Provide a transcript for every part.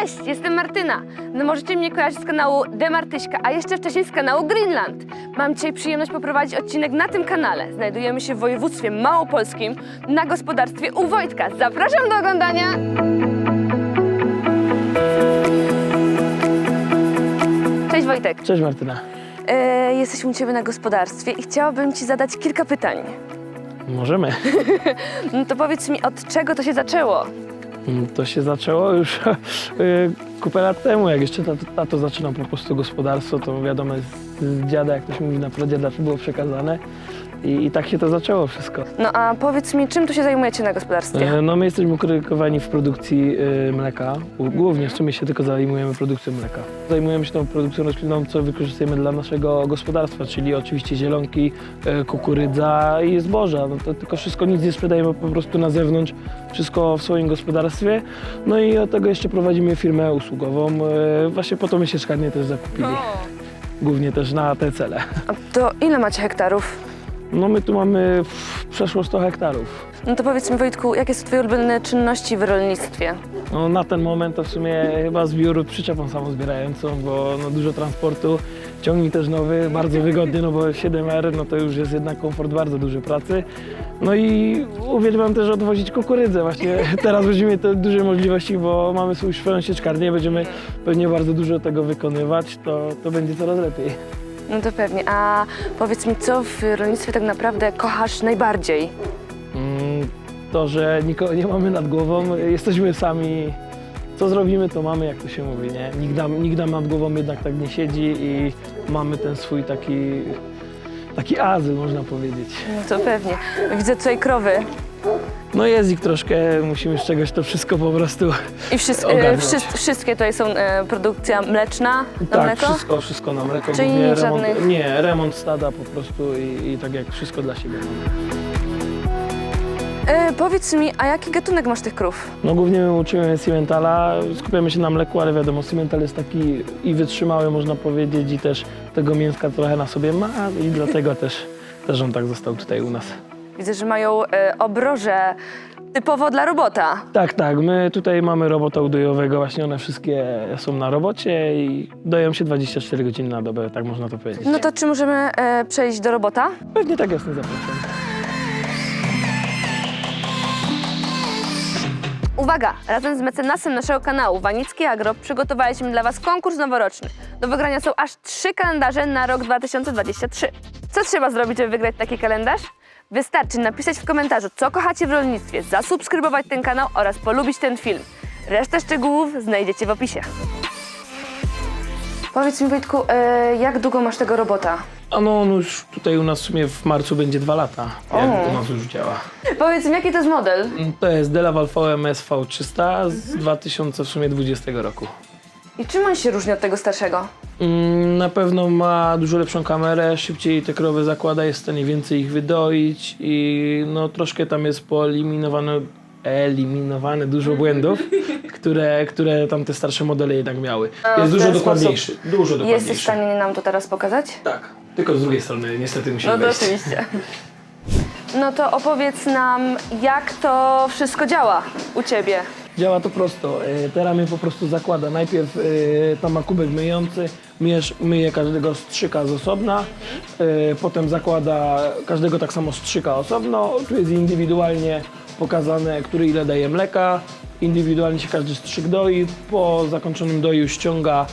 Cześć, jestem Martyna. No możecie mnie kojarzyć z kanału Demartyśka, a jeszcze wcześniej z kanału Greenland. Mam dzisiaj przyjemność poprowadzić odcinek na tym kanale. Znajdujemy się w województwie małopolskim na gospodarstwie u Wojtka. Zapraszam do oglądania! Cześć Wojtek. Cześć Martyna. E, jesteśmy u Ciebie na gospodarstwie i chciałabym Ci zadać kilka pytań. Możemy. No to powiedz mi, od czego to się zaczęło? To się zaczęło już y, kupę lat temu, jak jeszcze tato, tato zaczynał po prostu gospodarstwo, to wiadomo z, z dziada, jak ktoś mówi, na pradziada to było przekazane. I, I tak się to zaczęło wszystko. No a powiedz mi, czym tu się zajmujecie na gospodarstwie? E, No my jesteśmy ukierunkowani w produkcji y, mleka. U- Głównie w sumie się tylko zajmujemy produkcją mleka. Zajmujemy się tą produkcją roślinną, co wykorzystujemy dla naszego gospodarstwa, czyli oczywiście zielonki, y, kukurydza i zboża. No to tylko wszystko, nic nie sprzedajemy po prostu na zewnątrz, wszystko w swoim gospodarstwie. No i od tego jeszcze prowadzimy firmę usługową. Y, Właśnie po to my się szkarnie też zakupili. Głównie też na te cele. A to ile macie hektarów? No my tu mamy przeszło 100 hektarów. No to powiedz mi Wojtku, jakie są Twoje ulubione czynności w rolnictwie? No, na ten moment to w sumie chyba zbiór przyczepą samozbierającą, bo no, dużo transportu, ciągnik też nowy, bardzo wygodny, no bo 7R no to już jest jednak komfort bardzo duży pracy. No i uwielbiam też odwozić kukurydzę. Właśnie teraz będziemy mieć te duże możliwości, bo mamy swój swoją sieczkarnię, będziemy pewnie bardzo dużo tego wykonywać, to, to będzie coraz lepiej. No to pewnie. A powiedz mi, co w rolnictwie tak naprawdę kochasz najbardziej? Mm, To, że nikogo nie mamy nad głową, jesteśmy sami. Co zrobimy, to mamy, jak to się mówi, nie? Nikt nam nad głową jednak tak nie siedzi i mamy ten swój taki, taki azyl, można powiedzieć. No to pewnie. Widzę tutaj krowy. No jest ich troszkę, musimy z czegoś to wszystko po prostu... I wszyscy, e, Ogarnąć. wszystkie tutaj są e, produkcja mleczna na tak, mleko? wszystko, wszystko na mleko. Czyli głównie żadnych- remont, Nie, remont stada po prostu i, i tak jak wszystko dla siebie mamy. E, powiedz mi, a jaki gatunek masz tych krów? No głównie my uczymy Cimentala, skupiamy się na mleku, ale wiadomo, Cimental jest taki i wytrzymały, można powiedzieć, i też tego mięska trochę na sobie ma i dlatego też, też on tak został tutaj u nas. Widzę, że mają e, obroże typowo dla robota. Tak, tak, my tutaj mamy robota udojowego, właśnie one wszystkie są na robocie i doją się 24 godziny na dobę, tak można to powiedzieć. No to czy możemy e, przejść do robota? Pewnie tak jasne zapraszam. Uwaga! Razem z mecenasem naszego kanału Wanicki Agro przygotowaliśmy dla Was konkurs noworoczny. Do wygrania są aż trzy kalendarze na rok 2023. Co trzeba zrobić, żeby wygrać taki kalendarz? Wystarczy napisać w komentarzu, co kochacie w rolnictwie, zasubskrybować ten kanał oraz polubić ten film. Resztę szczegółów znajdziecie w opisie. Powiedz mi Wojtku, e, jak długo masz tego robota? A no on już tutaj u nas w sumie w marcu będzie dwa lata, jak O. u nas już działa. Powiedz mi, jaki to jest model? To jest Delaval VMS V300 z 2020 roku. I czym on się różni od tego starszego? Mm, Na pewno ma dużo lepszą kamerę, szybciej te krowy zakłada, jest w stanie więcej ich wydoić i no troszkę tam jest poeliminowane eliminowane dużo błędów, które, które tam te starsze modele jednak miały. Jest w dużo ten dokładniejszy, dużo dokładniejszy. Jesteś w stanie nam to teraz pokazać? Tak, tylko z drugiej strony niestety musimy No to wejść. oczywiście. No to opowiedz nam, jak to wszystko działa u Ciebie. Działa to prosto. E, Te ramię po prostu zakłada. Najpierw e, tam ma kubek myjący, myjesz, myje każdego strzyka z osobna, e, potem zakłada każdego tak samo strzyka osobno. Tu jest indywidualnie pokazane, który ile daje mleka. Indywidualnie się każdy strzyk doi. Po zakończonym doju ściąga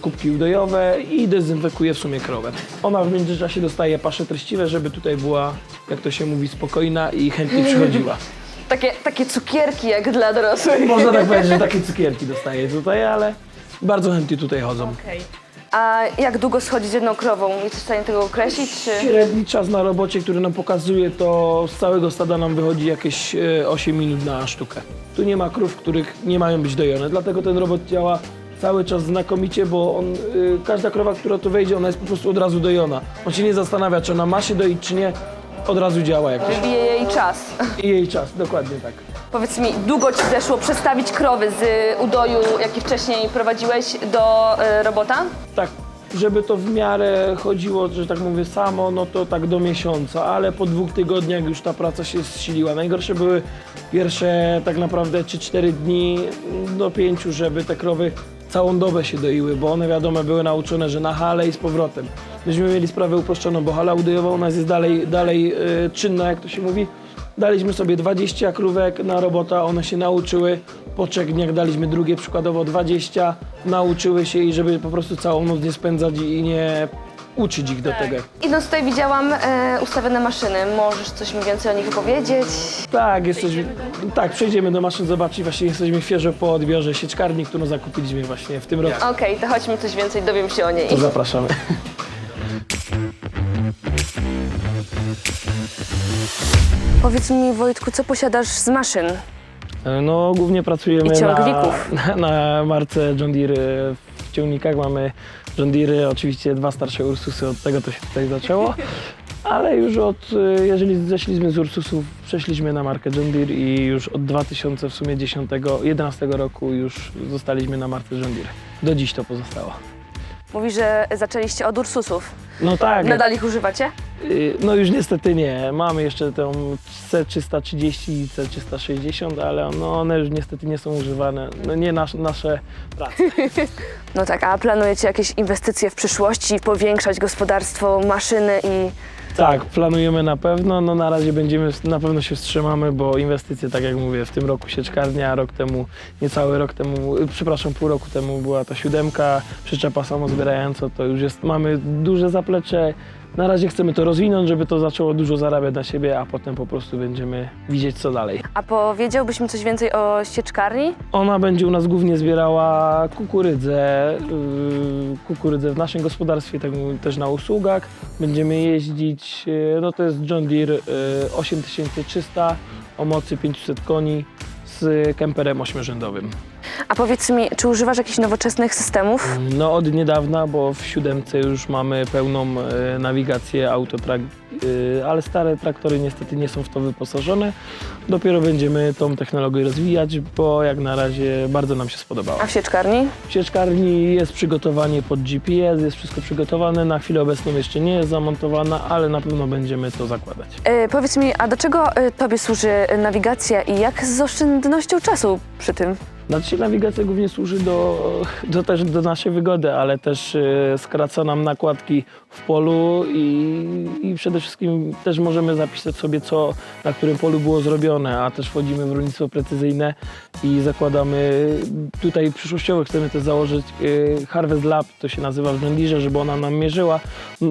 kubki udojowe i dezynfekuje w sumie krowę. Ona w międzyczasie dostaje pasze treściwe, żeby tutaj była, jak to się mówi, spokojna i chętnie przychodziła. Takie, takie cukierki jak dla dorosłych. Można tak powiedzieć, że takie cukierki dostaję tutaj, ale bardzo chętnie tutaj chodzą. A jak długo schodzi z jedną krową? Jesteś w stanie tego określić? Czy... Średni czas na robocie, który nam pokazuje, to z całego stada nam wychodzi jakieś e, 8 minut na sztukę. Tu nie ma krów, których nie mają być dojone, dlatego ten robot działa cały czas znakomicie, bo on, y, każda krowa, która tu wejdzie, ona jest po prostu od razu dojona. On się nie zastanawia, czy ona ma się doić, czy nie, od razu działa jak to. Bije jej czas. I jej czas, dokładnie tak. Powiedz mi, długo Ci zeszło przestawić krowy z udoju, jaki wcześniej prowadziłeś, do e, robota? Tak, żeby to w miarę chodziło, że tak mówię, samo, no to tak do miesiąca, ale po dwóch tygodniach już ta praca się zsiliła. Najgorsze były pierwsze tak naprawdę 3-4 dni do 5, żeby te krowy całą dobę się doiły, bo one wiadomo były nauczone, że na halę i z powrotem. Myśmy mieli sprawę uproszczoną, bo hala udojowa u nas jest dalej, dalej e, czynna, jak to się mówi. Daliśmy sobie 20 krówek na robota, one się nauczyły. Po trzech dniach daliśmy drugie, przykładowo 20, nauczyły się i żeby po prostu całą noc nie spędzać i nie uczyć ich do tego. Idąc tutaj widziałam e, ustawione maszyny. Możesz coś mi więcej o nich opowiedzieć? Tak, jesteśmy, tak, przejdziemy do maszyn zobaczyć. Właśnie jesteśmy świeżo po odbiorze sieczkarni, którą zakupiliśmy właśnie w tym roku. Okej, to chodźmy coś więcej, dowiem się o niej. To zapraszamy. Powiedz mi Wojtku, co posiadasz z maszyn? No, głównie pracujemy I na, ciągników. na, na marce John Deere. W ciągnikach mamy John oczywiście dwa starsze Ursusy, od tego to się tutaj zaczęło. Ale już od, y, jeżeli zeszliśmy z Ursusów, przeszliśmy na markę John Deere i już od 2000 w sumie 10, 11 roku już zostaliśmy na marce John Deere. Do dziś to pozostało. Mówi, że zaczęliście od Ursusów. No tak, Nadal ich używacie? y, no już niestety nie. Mamy jeszcze tą C330 i C360, ale no one już niestety nie są używane. No nie nas, nasze prace. No tak, a planujecie jakieś inwestycje w przyszłości, powiększać gospodarstwo, maszyny i... Tak, planujemy na pewno. No na razie będziemy, na pewno się wstrzymamy, bo inwestycje, tak jak mówię, w tym roku sieczkarnia, rok temu, niecały rok temu, przepraszam, pół roku temu była ta siódemka, przyczepa samozbierająca, to już jest, mamy duże zaplecze. Na razie chcemy to rozwinąć, żeby to zaczęło dużo zarabiać na siebie, a potem po prostu będziemy widzieć co dalej. A powiedziałbyś mi coś więcej o sieczkarni? Ona będzie u nas głównie zbierała kukurydzę, yy, kukurydzę w naszym gospodarstwie, tak też na usługach. Będziemy jeździć, yy, no to jest John Deere yy, 8300 o mocy 500 koni z kemperem ośmiorzędowym. A powiedz mi, czy używasz jakichś nowoczesnych systemów? No od niedawna, bo w siódemce już mamy pełną e, nawigację autotrak, e, ale stare traktory niestety nie są w to wyposażone. Dopiero będziemy tą technologię rozwijać, bo jak na razie bardzo nam się spodobała. A w sieczkarni? W sieczkarni jest przygotowanie pod GPS, jest wszystko przygotowane. Na chwilę obecną jeszcze nie jest zamontowana, ale na pewno będziemy to zakładać. E, powiedz mi, a do czego e, tobie służy nawigacja i jak z oszczędnością czasu przy tym? Znaczy nawigacja głównie służy do, do, też do naszej wygody, ale też e, skraca nam nakładki w polu i, i przede wszystkim też możemy zapisać sobie, co na którym polu było zrobione, a też wchodzimy w rolnictwo precyzyjne i zakładamy, tutaj przyszłościowo chcemy też założyć e, Harvest Lab, to się nazywa w Deere, żeby ona nam mierzyła e,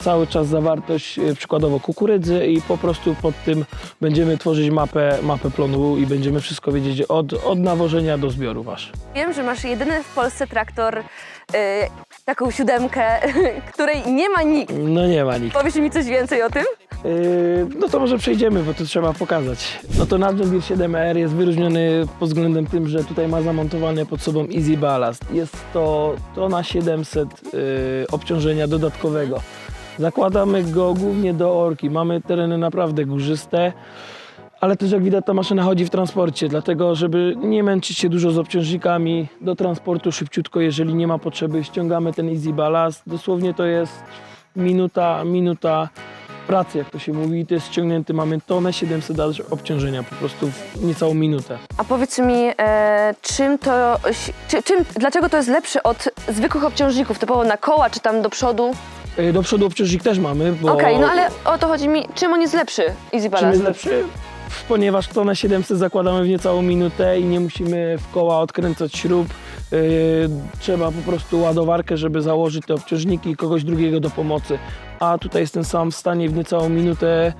cały czas zawartość przykładowo kukurydzy i po prostu pod tym będziemy tworzyć mapę, mapę plonu i będziemy wszystko wiedzieć od, od nawożenia do zbioru wasz. Wiem, że masz jedyny w Polsce traktor, e, taką siódemkę, której nie ma nikt. No nie ma nikt. Powiesz mi coś więcej o tym? Yy, no to może przejdziemy, bo to trzeba pokazać. No to Deere 7R jest wyróżniony pod względem tym, że tutaj ma zamontowany pod sobą Easy Ballast. Jest to tona 700 yy, obciążenia dodatkowego. Zakładamy go głównie do orki. Mamy tereny naprawdę górzyste. Ale też jak widać ta maszyna chodzi w transporcie, dlatego żeby nie męczyć się dużo z obciążnikami, do transportu szybciutko, jeżeli nie ma potrzeby, ściągamy ten Easy Ballast. Dosłownie to jest minuta, minuta pracy, jak to się mówi, to jest ściągnięty, mamy tonę 700 obciążenia po prostu w niecałą minutę. A powiedz mi, e, czym to, czy, czym, dlaczego to jest lepsze od zwykłych obciążników, typowo na koła czy tam do przodu? Yy, Do przodu obciążnik też mamy, bo... Okej, no ale o to chodzi mi, czym on jest lepszy, Easy Czym Balance? jest lepszy? Ponieważ tonę 700 zakładamy w niecałą minutę i nie musimy w koła odkręcać śrub. Yy, trzeba po prostu ładowarkę, żeby założyć te obciążniki i kogoś drugiego do pomocy. A tutaj jestem sam w stanie w niecałą minutę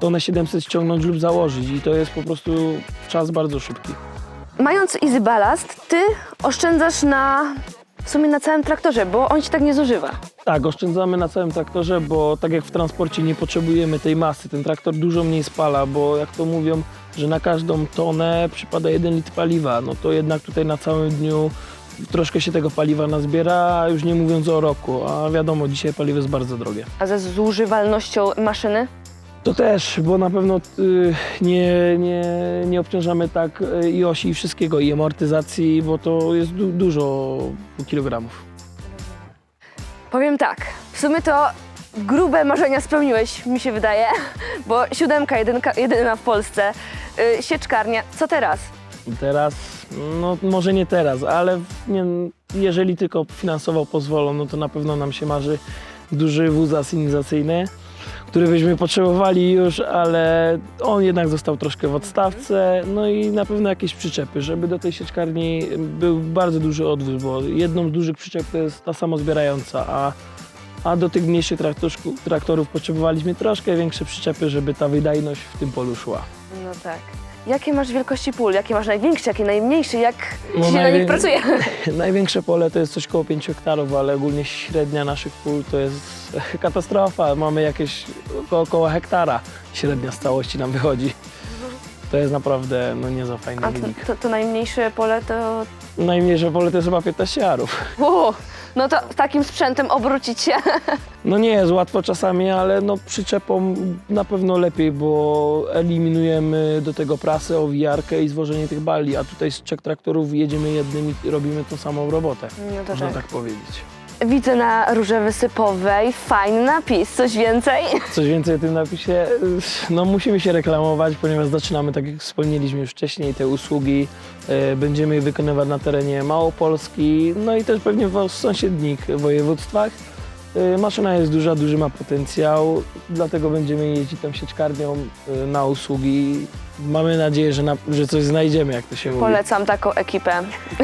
tonę 700 ściągnąć lub założyć i to jest po prostu czas bardzo szybki. Mając Easy Ballast, ty oszczędzasz na, w sumie na całym traktorze, bo on się tak nie zużywa. Tak, oszczędzamy na całym traktorze, bo tak jak w transporcie nie potrzebujemy tej masy. Ten traktor dużo mniej spala, bo jak to mówią, że na każdą tonę przypada 1 litr paliwa. No to jednak tutaj na całym dniu troszkę się tego paliwa nazbiera, już nie mówiąc o roku. A wiadomo, dzisiaj paliwo jest bardzo drogie. A ze zużywalnością maszyny? To też, bo na pewno y, nie, nie, nie obciążamy tak y, i osi i wszystkiego, i amortyzacji, bo to jest du- dużo kilogramów. Powiem tak, w sumie to grube marzenia spełniłeś, mi się wydaje, bo siódemka, jedynka, jedyna w Polsce, yy, sieczkarnia, co teraz? Teraz, no może nie teraz, ale nie, jeżeli tylko finansowo pozwolą, no to na pewno nam się marzy duży wóz asynizacyjny, który byśmy potrzebowali już, ale on jednak został troszkę w odstawce, no i na pewno jakieś przyczepy, żeby do tej sieczkarni był bardzo duży odwóz, bo jedną z dużych przyczep to jest ta samozbierająca, a, a do tych mniejszych traktorów potrzebowaliśmy troszkę większe przyczepy, żeby ta wydajność w tym polu szła. No tak. Jakie masz wielkości pól? Jakie masz największe, jakie najmniejsze? Jak No się na najwię- nich pracuje? Największe pole to jest coś koło 5 hektarów, ale ogólnie średnia naszych pól to jest katastrofa. Mamy jakieś około, około hektara średnia z całości nam wychodzi. To jest naprawdę no, nie za fajny A to, wynik. to, to najmniejsze pole to... Najmniejsze pole to jest chyba 15 arów. Uuu, no to z takim sprzętem obrócić się. No nie jest łatwo czasami, ale no przyczepą na pewno lepiej, bo eliminujemy do tego prasę, owijarkę i zwożenie tych bali, a tutaj z trzech traktorów jedziemy jednym i robimy tą samą robotę. No to Można tak. tak powiedzieć. Widzę na rurze wysypowej fajny napis. Coś więcej? Coś więcej o tym napisie. No musimy się reklamować, ponieważ zaczynamy, tak jak wspomnieliśmy już wcześniej, te usługi. e, Będziemy je wykonywać na terenie Małopolski, no i też pewnie w sąsiednich województwach. E, Maszyna jest duża, duży ma potencjał, dlatego będziemy jeździć tą sieczkarnią e, na usługi. Mamy nadzieję, że, na, że coś znajdziemy, jak to się mówi. Polecam taką ekipę.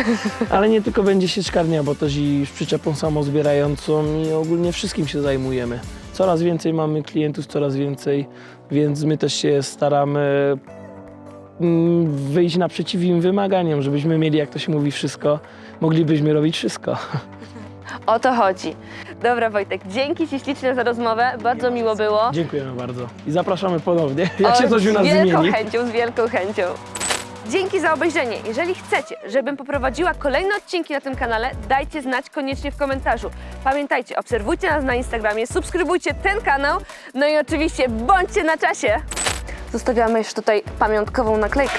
Ale nie tylko będzie sieczkarnia, bo też i przyczepą samozbierającą i ogólnie wszystkim się zajmujemy. Coraz więcej mamy klientów, coraz więcej, więc my też się staramy mm, wyjść naprzeciw im wymaganiom, żebyśmy mieli, jak to się mówi, wszystko, moglibyśmy robić wszystko. O to chodzi. Dobra Wojtek, dzięki Ci ślicznie za rozmowę. Bardzo miło było. Dziękujemy bardzo i zapraszamy ponownie, jak się coś u nas Z wielką chęcią, z wielką chęcią. Dzięki za obejrzenie. Jeżeli chcecie, żebym poprowadziła kolejne odcinki na tym kanale, dajcie znać koniecznie w komentarzu. Pamiętajcie, obserwujcie nas na Instagramie, subskrybujcie ten kanał, no i oczywiście bądźcie na czasie. Zostawiamy jeszcze tutaj pamiątkową naklejkę.